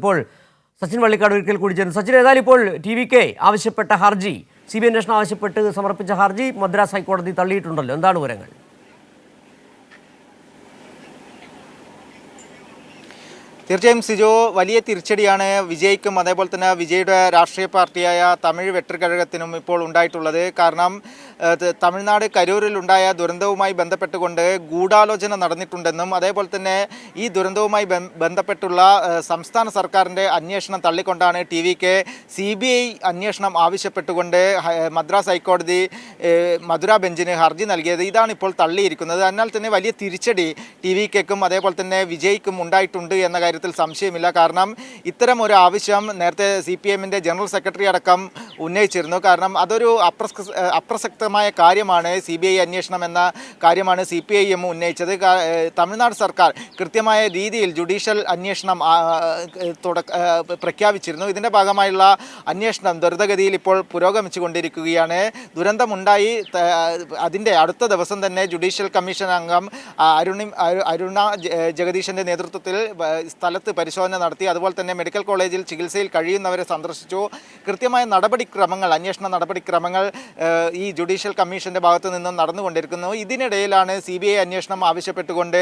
ഇപ്പോൾ സച്ചിൻ വള്ളിക്കാട് ഒരിക്കൽ കൂടി ചേർന്നു. സച്ചിൻ ഏതായാലും ഇപ്പോൾ ടി വി കെ ആവശ്യപ്പെട്ട ഹർജി സി ബി അന്വേഷണം ആവശ്യപ്പെട്ട് സമർപ്പിച്ച ഹർജി മദ്രാസ് ഹൈക്കോടതി തള്ളിയിട്ടുണ്ടല്ലോ. എന്താണ് വിവരങ്ങൾ? തീർച്ചയായും സിജോ വലിയ തിരിച്ചടിയാണ് വിജയ്ക്കും അതേപോലെ തന്നെ വിജയുടെ രാഷ്ട്രീയ പാർട്ടിയായ തമിഴ് വെട്ടുകഴകത്തിനും ഇപ്പോൾ ഉണ്ടായിട്ടുള്ളത്. കാരണം തമിഴ്നാട് കരൂരിൽ ഉണ്ടായ ദുരന്തവുമായി ബന്ധപ്പെട്ടുകൊണ്ട് ഗൂഢാലോചന നടന്നിട്ടുണ്ടെന്നും അതേപോലെ തന്നെ ഈ ദുരന്തവുമായി ബന്ധ- ബന്ധപ്പെട്ടുള്ള സംസ്ഥാന സർക്കാരിന്റെ അന്വേഷണം തള്ളിക്കൊണ്ടാണ് T VK C B I അന്വേഷണം ആവശ്യപ്പെട്ടുകൊണ്ട് മദ്രാസ് ഹൈക്കോടതി മധുര ബെഞ്ചിന് ഹർജി നൽകിയത്. ഇതാണ് ഇപ്പോൾ തള്ളിയിരിക്കുന്നത്. അതിനാൽ തന്നെ വലിയ തിരിച്ചടി ടി വി കെക്കും അതേപോലെ തന്നെ വിജയ്ക്കും ഉണ്ടായിട്ടുണ്ട് എന്ന കാര്യത്തിൽ സംശയമില്ല. കാരണം ഇത്തരം ഒരു ആവശ്യം നേരത്തെ സി പി എമ്മിന്റെ ജനറൽ സെക്രട്ടറി അടക്കം ഉന്നയിച്ചിരുന്നു. കാരണം അതൊരു അപ്രസ അപ്രസക്തമായ കാര്യമാണ് സി ബി ഐ അന്വേഷണം എന്ന കാര്യമാണ് സി പി ഐ എം ഉന്നയിച്ചത് തമിഴ്നാട് സർക്കാർ കൃത്യമായ രീതിയിൽ ജുഡീഷ്യൽ അന്വേഷണം തുടക്ക പ്രഖ്യാപിച്ചിരുന്നു. ഇതിന്റെ ഭാഗമായുള്ള അന്വേഷണം ദ്രുതഗതിയിൽ ഇപ്പോൾ പുരോഗമിച്ചുകൊണ്ടിരിക്കുകയാണ്. ദുരന്തമുണ്ടായി അതിന്റെ അടുത്ത ദിവസം തന്നെ ജുഡീഷ്യൽ കമ്മീഷൻ അംഗം അരുണി അരുണ ജഗദീശന്റെ നേതൃത്വത്തിൽ വ- സ്ഥലത്ത് പരിശോധന നടത്തി അതുപോലെ തന്നെ മെഡിക്കൽ കോളേജിൽ ചികിത്സയിൽ കഴിയുന്നവരെ സന്ദർശിച്ചു. കൃത്യമായ നടപടിക്രമങ്ങൾ അന്വേഷണ നടപടിക്രമങ്ങൾ ഈ ജുഡീഷ്യൽ കമ്മീഷന്റെ ഭാഗത്തു നിന്നും നടന്നുകൊണ്ടിരിക്കുന്നു. ഇതിനിടയിലാണ് സി ബി ഐ അന്വേഷണം ആവശ്യപ്പെട്ടുകൊണ്ട്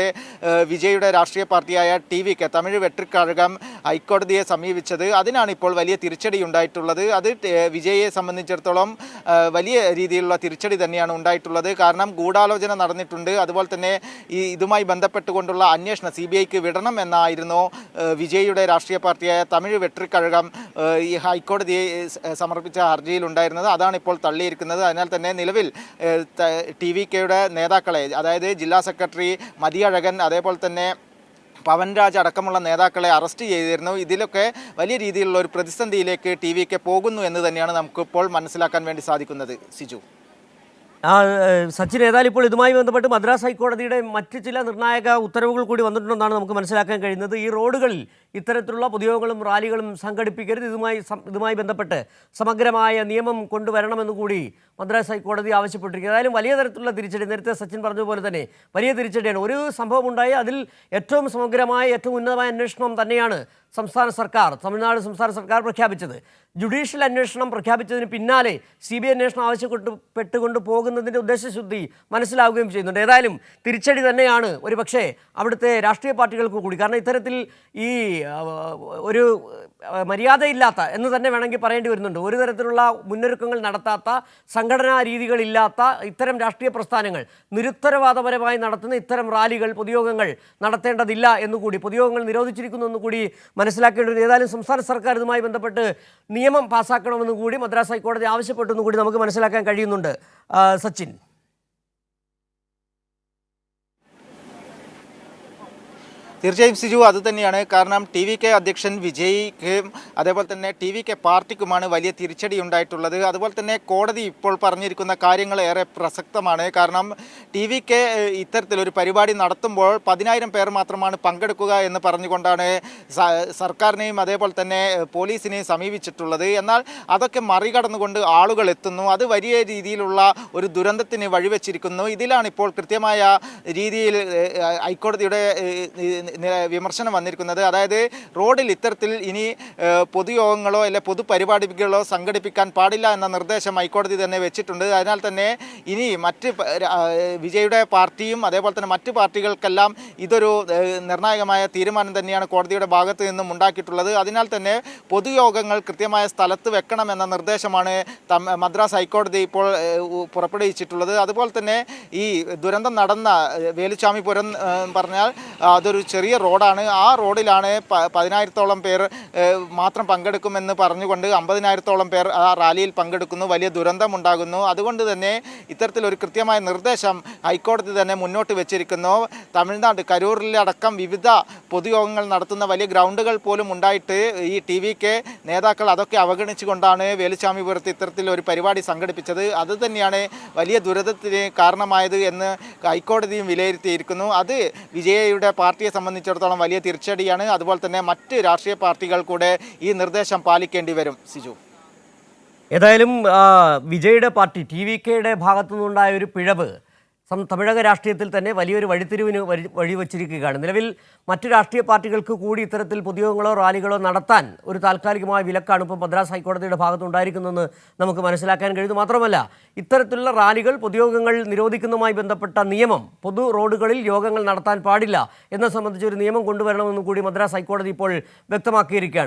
വിജയുടെ രാഷ്ട്രീയ പാർട്ടിയായ ടി വിക്ക് തമിഴ് വെട്ടിക്കഴകം ഹൈക്കോടതിയെ സമീപിച്ചത്. അതിനാണ് ഇപ്പോൾ വലിയ തിരിച്ചടി ഉണ്ടായിട്ടുള്ളത്. അത് വിജയയെ വിജയെ സംബന്ധിച്ചിടത്തോളം വലിയ രീതിയിലുള്ള തിരിച്ചടി തന്നെയാണ് ഉണ്ടായിട്ടുള്ളത്. കാരണം ഗൂഢാലോചന നടന്നിട്ടുണ്ട്. അതുപോലെ തന്നെ ഈ ഇതുമായി ബന്ധപ്പെട്ടുകൊണ്ടുള്ള അന്വേഷണം സി ബി ഐക്ക് വിടണം എന്നായിരുന്നു ഏഹ്, വിജയുടെ രാഷ്ട്രീയ പാർട്ടിയായ തമിഴ് വെട്ടിക്കഴകം ഏഹ്, ഈ ഹൈക്കോടതി സമർപ്പിച്ച ഹർജിയിലുണ്ടായിരുന്നത് അതാണ് ഇപ്പോൾ തള്ളിയിരിക്കുന്നത്. അതിനാൽ തന്നെ നിലവിൽ ടി വി കെയുടെ നേതാക്കളെ അതായത് ജില്ലാ സെക്രട്ടറി മതിയഴകൻ അതേപോലെ തന്നെ പവൻരാജ് അടക്കമുള്ള നേതാക്കളെ അറസ്റ്റ് ചെയ്തിരുന്നു. ഇതിലൊക്കെ വലിയ രീതിയിലുള്ള ഒരു പ്രതിസന്ധിയിലേക്ക് ടി വി കെ പോകുന്നു എന്ന് തന്നെയാണ് നമുക്കിപ്പോൾ മനസ്സിലാക്കാൻ വേണ്ടി സാധിക്കുന്നത്. സിജു. സച്ചിൻ ഏതായാലും ഇപ്പോൾ ഇതുമായി ബന്ധപ്പെട്ട് മദ്രാസ് ഹൈക്കോടതിയുടെ മറ്റ് ചില നിർണായക ഉത്തരവുകൾ കൂടി വന്നിട്ടുണ്ടെന്നാണ് നമുക്ക് മനസ്സിലാക്കാൻ കഴിയുന്നത്. ഈ റോഡുകളിൽ ഇത്തരത്തിലുള്ള പൊതുയോഗങ്ങളും റാലികളും സംഘടിപ്പിക്കരുത്. ഇതുമായി ഇതുമായി ബന്ധപ്പെട്ട് സമഗ്രമായ നിയമം കൊണ്ടുവരണമെന്ന് കൂടി മദ്രാസ് ഹൈക്കോടതി ആവശ്യപ്പെട്ടിരിക്കുന്നത് ഏതായാലും വലിയ തരത്തിലുള്ള തിരിച്ചടി നേരത്തെ സച്ചിൻ പറഞ്ഞതുപോലെ തന്നെ വലിയ തിരിച്ചടിയാണ്. ഒരു സംഭവം ഉണ്ടായി. അതിൽ ഏറ്റവും സമഗ്രമായ ഏറ്റവും ഉന്നതമായ അന്വേഷണം തന്നെയാണ് സംസ്ഥാന സർക്കാർ തമിഴ്നാട് സംസ്ഥാന സർക്കാർ പ്രഖ്യാപിച്ചത്. ജുഡീഷ്യൽ അന്വേഷണം പ്രഖ്യാപിച്ചതിന് പിന്നാലെ സി ബി ഐ അന്വേഷണം ആവശ്യപ്പെട്ടുകൊണ്ട് പോകുന്നതിന്റെ ഉദ്ദേശശുദ്ധി മനസ്സിലാവുകയും ചെയ്യുന്നുണ്ട്. ഏതായാലും തിരിച്ചടി തന്നെയാണ് ഒരു പക്ഷേ അവിടുത്തെ രാഷ്ട്രീയ പാർട്ടികൾക്ക് കൂടി. കാരണം ഇത്തരത്തിൽ ഈ ഒരു മര്യാദയില്ലാത്ത എന്ന് തന്നെ വേണമെങ്കിൽ പറയേണ്ടി വരുന്നുണ്ട്. ഒരു തരത്തിലുള്ള മുന്നൊരുക്കങ്ങൾ നടത്താത്ത സംഘടനാ രീതികളില്ലാത്ത ഇത്തരം രാഷ്ട്രീയ പ്രസ്ഥാനങ്ങൾ നിരുത്തരവാദപരമായി നടത്തുന്ന ഇത്തരം റാലികൾ പൊതുയോഗങ്ങൾ നടത്തേണ്ടതില്ല എന്നുകൂടി പൊതുയോഗങ്ങൾ നിരോധിച്ചിരിക്കുന്നു എന്നുകൂടി മനസ്സിലാക്കേണ്ടത് ഏതായാലും സംസ്ഥാന സർക്കാർ ഇതുമായി ബന്ധപ്പെട്ട് നിയമം പാസ്സാക്കണമെന്നും കൂടി മദ്രാസ് ഹൈക്കോടതി ആവശ്യപ്പെട്ടു എന്ന് കൂടി നമുക്ക് മനസ്സിലാക്കാൻ കഴിയുന്നുണ്ട്. സച്ചിൻ. തീർച്ചയായും സിജു അത് തന്നെയാണ്. കാരണം ടി വി കെ അധ്യക്ഷൻ വിജയ്ക്കും അതേപോലെ തന്നെ ടി വി കെ പാർട്ടിക്കുമാണ് വലിയ തിരിച്ചടി ഉണ്ടായിട്ടുള്ളത്. അതുപോലെ തന്നെ കോടതി ഇപ്പോൾ പറഞ്ഞിരിക്കുന്ന കാര്യങ്ങൾ ഏറെ പ്രസക്തമാണ്. കാരണം ടി വി കെ ഇത്തരത്തിലൊരു പരിപാടി നടത്തുമ്പോൾ പതിനായിരം പേർ മാത്രമാണ് പങ്കെടുക്കുക എന്ന് പറഞ്ഞുകൊണ്ടാണ് സർക്കാരിനെയും അതേപോലെ തന്നെ പോലീസിനെയും സമീപിച്ചിട്ടുള്ളത്. എന്നാൽ അതൊക്കെ മറികടന്നുകൊണ്ട് ആളുകൾ എത്തുന്നു. അത് വലിയ രീതിയിലുള്ള ഒരു ദുരന്തത്തിന് വഴിവെച്ചിരിക്കുന്നു. ഇതിലാണ് ഇപ്പോൾ കൃത്യമായ രീതിയിൽ ഹൈക്കോടതിയുടെ വിമർശനം വന്നിരിക്കുന്നത്. അതായത് റോഡിൽ ഇത്തരത്തിൽ ഇനി പൊതുയോഗങ്ങളോ അല്ലെ പൊതുപരിപാടികളോ സംഘടിപ്പിക്കാൻ പാടില്ല എന്ന നിർദ്ദേശം ഹൈക്കോടതി തന്നെ വെച്ചിട്ടുണ്ട്. അതിനാൽ തന്നെ ഇനി മറ്റ് വിജയുടെ പാർട്ടിയും അതേപോലെ തന്നെ മറ്റ് പാർട്ടികൾക്കെല്ലാം ഇതൊരു നിർണായകമായ തീരുമാനം തന്നെയാണ് കോടതിയുടെ ഭാഗത്ത് നിന്നും ഉണ്ടാക്കിയിട്ടുള്ളത്. അതിനാൽ തന്നെ പൊതുയോഗങ്ങൾ കൃത്യമായ സ്ഥലത്ത് വെക്കണമെന്ന നിർദ്ദേശമാണ് മദ്രാസ് ഹൈക്കോടതി ഇപ്പോൾ പുറപ്പെടുവിച്ചിട്ടുള്ളത്. അതുപോലെ തന്നെ ഈ ദുരന്തം നടന്ന വേലുച്ചാമിപുരം പറഞ്ഞാൽ അതൊരു ചെറിയ റോഡാണ്. ആ റോഡിലാണ് പതിനായിരത്തോളം പേർ മാത്രം പങ്കെടുക്കുമെന്ന് പറഞ്ഞുകൊണ്ട് അമ്പതിനായിരത്തോളം പേർ ആ റാലിയിൽ പങ്കെടുക്കുന്നു. വലിയ ദുരന്തമുണ്ടാകുന്നു. അതുകൊണ്ട് തന്നെ ഇത്തരത്തിലൊരു കൃത്യമായ നിർദ്ദേശം ഹൈക്കോടതി തന്നെ മുന്നോട്ട് വെച്ചിരിക്കുന്നു. തമിഴ്നാട് കരൂരിലടക്കം വിവിധ പൊതുയോഗങ്ങൾ നടത്തുന്ന വലിയ ഗ്രൗണ്ടുകൾ പോലും ഉണ്ടായിട്ട് ഈ ടി നേതാക്കൾ അതൊക്കെ അവഗണിച്ചുകൊണ്ടാണ് വേലുസ്വാമിപുരത്ത് ഇത്തരത്തിൽ ഒരു പരിപാടി സംഘടിപ്പിച്ചത്. അത് തന്നെയാണ് വലിയ ദുരിതത്തിന് കാരണമായത് എന്ന് ഹൈക്കോടതിയും വിലയിരുത്തിയിരിക്കുന്നു. അത് വിജയയുടെ പാർട്ടിയെ സംബന്ധിച്ചിടത്തോളം വലിയ തിരിച്ചടിയാണ്. അതുപോലെ തന്നെ മറ്റ് രാഷ്ട്രീയ പാർട്ടികൾ കൂടെ ഈ നിർദ്ദേശം പാലിക്കേണ്ടി വരും. സിജു. ഏതായാലും വിജയുടെ പാർട്ടി ടി വി കെയുടെ ഭാഗത്തു നിന്നുണ്ടായ ഒരു പിഴവ് തമിഴക രാഷ്ട്രീയത്തിൽ തന്നെ വലിയൊരു വഴിത്തിരിവിന് വഴി വഴിവെച്ചിരിക്കുകയാണ്. നിലവിൽ മറ്റു രാഷ്ട്രീയ പാർട്ടികൾക്ക് കൂടി ഇത്തരത്തിൽ പൊതുയോഗങ്ങളോ റാലികളോ നടത്താൻ ഒരു താൽക്കാലികമായ വിലക്കാണ് ഇപ്പോൾ മദ്രാസ് ഹൈക്കോടതിയുടെ ഭാഗത്തുണ്ടായിരിക്കുന്നതെന്ന് നമുക്ക് മനസ്സിലാക്കാൻ കഴിയുന്നു. മാത്രമല്ല ഇത്തരത്തിലുള്ള റാലികൾ പൊതുയോഗങ്ങൾ നിരോധിക്കുന്നതുമായി ബന്ധപ്പെട്ട നിയമം പൊതു റോഡുകളിൽ യോഗങ്ങൾ നടത്താൻ പാടില്ല എന്നെ സംബന്ധിച്ച് ഒരു നിയമം കൊണ്ടുവരണമെന്നും കൂടി മദ്രാസ് ഹൈക്കോടതി ഇപ്പോൾ വ്യക്തമാക്കിയിരിക്കുകയാണ്.